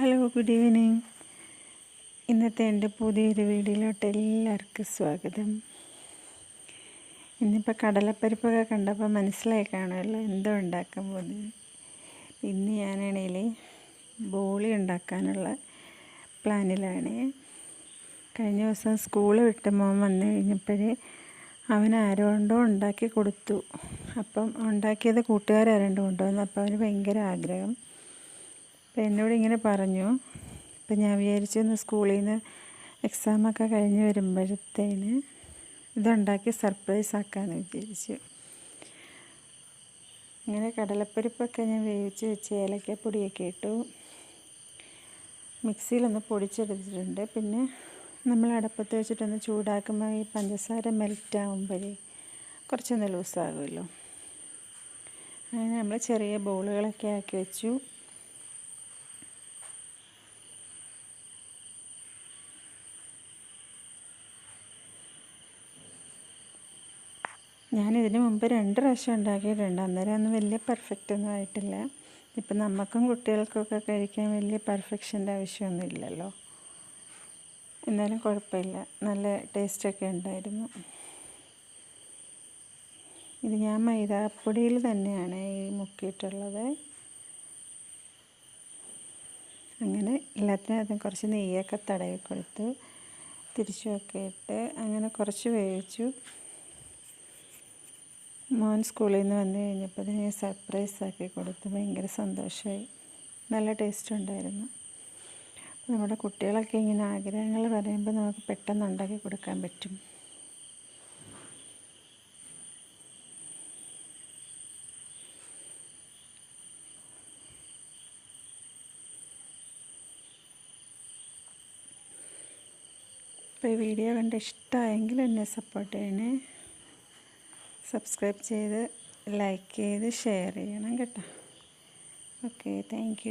Hello good evening. ഇന്നത്തെ എന്റെ പുതിയൊരു വീഡിയോയിലോട്ട് എല്ലാവർക്കും സ്വാഗതം. ഇന്നിപ്പോൾ കടലപ്പരിപ്പൊക്കെ കണ്ടപ്പോൾ മനസ്സിലായി കാണുമല്ലോ എന്തോ ഉണ്ടാക്കാൻ പോകുന്നത്. ഇന്ന് ഞാനാണെങ്കിൽ ബോളി ഉണ്ടാക്കാനുള്ള പ്ലാനിലാണ്. കഴിഞ്ഞ ദിവസം സ്കൂൾ വിട്ട് മോൻ വന്നു കഴിഞ്ഞപ്പോഴേ അവൻ ആരോണ്ടോ ഉണ്ടാക്കി കൊടുത്തു. അപ്പം ഉണ്ടാക്കിയത് കൂട്ടുകാരാരണ്ട് കൊണ്ടുവന്നു. അപ്പോൾ അവന് ഭയങ്കര ആഗ്രഹം. അപ്പോൾ എന്നോട് ഇങ്ങനെ പറഞ്ഞു. അപ്പം ഞാൻ വിചാരിച്ചു ഒന്ന് സ്കൂളിൽ നിന്ന് എക്സാമൊക്കെ കഴിഞ്ഞ് വരുമ്പോഴത്തേന് ഇതുണ്ടാക്കി സർപ്രൈസ് ആക്കാമെന്ന് വിചാരിച്ചു. അങ്ങനെ കടലപ്പരിപ്പൊക്കെ ഞാൻ വേവിച്ച് വെച്ച് ഏലക്കപ്പൊടിയൊക്കെ ഇട്ടു. മിക്സിയിലൊന്ന് പൊടിച്ചെടുത്തിട്ടുണ്ട്. പിന്നെ നമ്മൾ അടപ്പത്ത് വെച്ചിട്ടൊന്ന് ചൂടാക്കുമ്പോൾ ഈ പഞ്ചസാര മെൽറ്റ് ആകുമ്പോഴേ കുറച്ചൊന്ന് ലൂസാകുമല്ലോ അങ്ങനെ നമ്മൾ ചെറിയ ബോളുകളൊക്കെ ആക്കി വെച്ചു. ഞാനിതിന് മുമ്പ് രണ്ട് പ്രാവശ്യം ഉണ്ടാക്കിയിട്ടുണ്ട്. അന്നേരം ഒന്നും വലിയ പെർഫെക്റ്റ് ഒന്നും ആയിട്ടില്ല. ഇപ്പം നമുക്കും കുട്ടികൾക്കൊക്കെ കഴിക്കാൻ വലിയ പെർഫെക്ഷന്റെ ആവശ്യമൊന്നും ഇല്ലല്ലോ. എന്നാലും കുഴപ്പമില്ല. നല്ല ടേസ്റ്റൊക്കെ ഉണ്ടായിരുന്നു. ഇത് ഞാൻ മൈദാപ്പൊടിയിൽ തന്നെയാണ് ഈ മുക്കിയിട്ടുള്ളത്. അങ്ങനെ എല്ലാത്തിനകത്തും കുറച്ച് നെയ്യൊക്കെ തടവി കൊടുത്തു. തിരിച്ചുമൊക്കെ ഇട്ട് അങ്ങനെ കുറച്ച് വേവിച്ചു. മോൻ സ്കൂളിൽ നിന്ന് വന്നു കഴിഞ്ഞപ്പോൾ ഞാൻ സർപ്രൈസ് ആക്കി കൊടുത്തു. ഭയങ്കര സന്തോഷമായി. നല്ല ടേസ്റ്റ് ഉണ്ടായിരുന്നു. നമ്മുടെ കുട്ടികളൊക്കെ ഇങ്ങനെ ആഗ്രഹങ്ങൾ പറയുമ്പോൾ നമുക്ക് പെട്ടെന്ന് ഉണ്ടാക്കി കൊടുക്കാൻ പറ്റും. ഇപ്പോൾ ഈ വീഡിയോ കണ്ട് ഇഷ്ടമായെങ്കിൽ എന്നെ സപ്പോർട്ട് ചെയ്യണേ. സബ്സ്ക്രൈബ് ചെയ്ത് ലൈക്ക് ചെയ്ത് ഷെയർ ചെയ്യണം കേട്ടോ. Okay thank